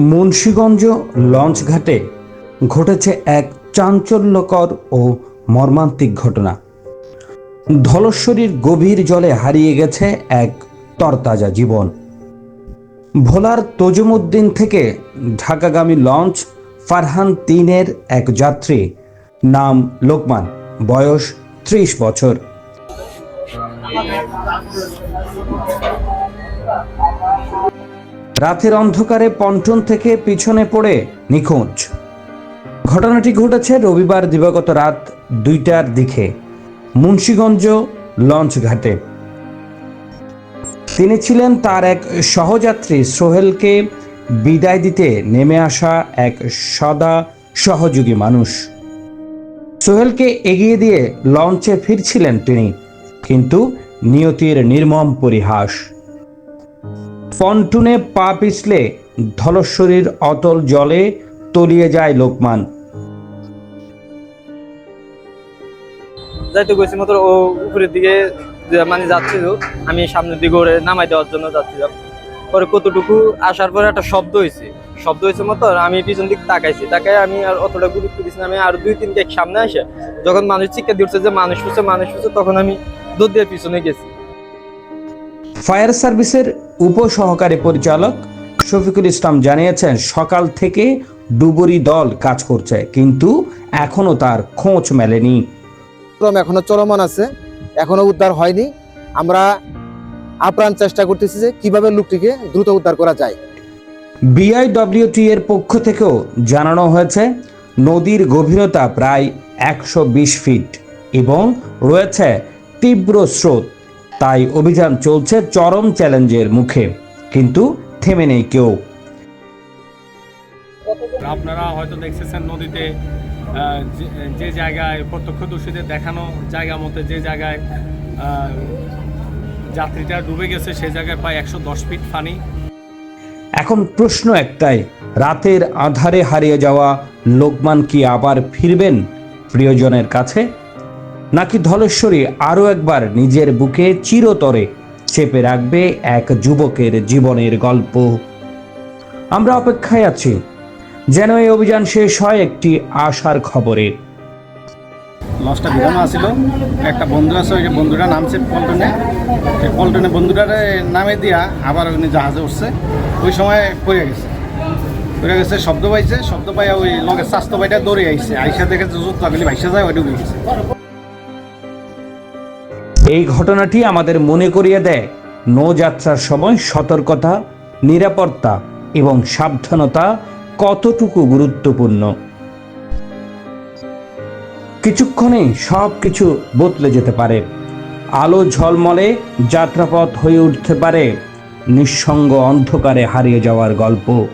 মুন্সীগঞ্জ লঞ্চঘাটে ঘটেছে এক চাঞ্চল্যকর ও মর্মান্তিক ঘটনা। ধলেশ্বরীর গভীর জলে হারিয়ে গেছে এক তরতাজা জীবন। ভোলার তজুমুদ্দিন থেকে ঢাকাগামী লঞ্চ ফারহান তিনের এক যাত্রী নাম লোকমান। বয়স ত্রিশ বছর। রাতের অন্ধকারে পন্টন থেকে পিছনে পড়ে নিখোঁজ। ঘটনাটি ঘটেছে রবিবার দিবাগত রাত দুইটার দিকে মুন্সীগঞ্জ লঞ্চ ঘাটে তিনি ছিলেন তার এক সহযাত্রী সোহেলকে বিদায় দিতে নেমে আসা এক সদা সহযোগী মানুষ। সোহেলকে এগিয়ে দিয়ে লঞ্চে ফিরছিলেন তিনি, কিন্তু নিয়তির নির্মম পরিহাস। পন্টুনে পা পিছলে ধলস্বরীর অতল জলে তলিয়ে যায় লোকমান। যাইতে গেছি মতো ও উপরের দিকে মানে যাচ্ছিল, আমি সামনের দিকে ওরে নামাই দেওয়ার জন্য যাচ্ছিলাম। পরে কতটুকু আসার পরে একটা শব্দ হয়েছে শব্দ হয়েছে মতো আমি পিছন দিক তাকাইছি। তাকাই আমি আর অতটা গুরুত্ব দিচ্ছি আমি আর দুই তিন কেক সামনে আসে যখন মানুষ চিৎকার দিচ্ছে যে মানুষ হচ্ছে মানুষ হচ্ছে তখন আমি দৌড় দিয়ে পিছনে গেছি। ফায়ার সার্ভিসের উপসহকারী পরিচালক শফিকুল ইসলাম জানিয়েছেন সকাল থেকে ডুবুরি দল কাজ করছে কিন্তু এখনও তার খোঁজ মেলেনি। ক্রম এখনও চলমান আছে এখনও উদ্ধার হয়নি। আমরা আপ্রাণ চেষ্টা করতেছি যে কীভাবে লোকটিকে দ্রুত উদ্ধার করা যায়। বিআইডব্লিউটি এর পক্ষ থেকেও জানানো হয়েছে, নদীর গভীরতা প্রায় একশো বিশ ফিট এবং রয়েছে তীব্র স্রোত। তাই অভিযান চলছে চরম চ্যালেঞ্জের মুখে, কিন্তু থেমে নেই কেউ। আপনারা হয়তো দেখতেছেন নদীতে যে- জায়গায় প্রত্যক্ষদর্শীদের দেখানো জায়গা মতো যে জায়গায় যাত্রীটা ডুবে গেছে সেই জায়গায় প্রায় একশো দশ ফিট পানি এখন প্রশ্ন একটাই, রাতের আধারে হারিয়ে যাওয়া লোকমান কি আবার ফিরবেন প্রিয়জনের কাছে? নাকি ধলেশ্বরী আরও একবার নিজের বুকে চিরতরে চেপে রাখবে এক যুবকের জীবনের গল্প? আমরা অপেক্ষায় আছি, যেন এই অভিযান শেষ হয় একটি আশার খবরে। লঞ্চটা ভিজানো আছিল। একটা বন্ধু আছে, ওই বন্ধুটা নামছে পল্টনে। সেই পল্টনে বন্ধুটারে নামে দিয়া আবার উনি জাহাজে উঠছে। ওই সময় পড়ে গেছে। পড়ে গেছে, শব্দ পাইছে। শব্দ পাইয়া ওই লগে স্বাস্থ্য পাইটা দৌড়ে আইছে। আইসা দেখে জুত লাগলি ভাইসা যায় ওইটা গেছে। এই ঘটনাটি আমাদের মনে করিয়ে দেয়, নৌযাত্রার সময় সতর্কতা, নিরাপত্তা এবং সাবধানতা কতটুকু গুরুত্বপূর্ণ? কিছুক্ষণেই সব কিছু বদলে যেতে পারে। আলো ঝলমলে, যাত্রাপথ হয়ে উঠতে পারে। নিঃসঙ্গ অন্ধকারে হারিয়ে যাওয়ার গল্প।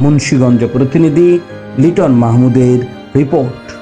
মুন্সীগঞ্জ প্রতিনিধি লিটন মাহমুদের রিপোর্ট।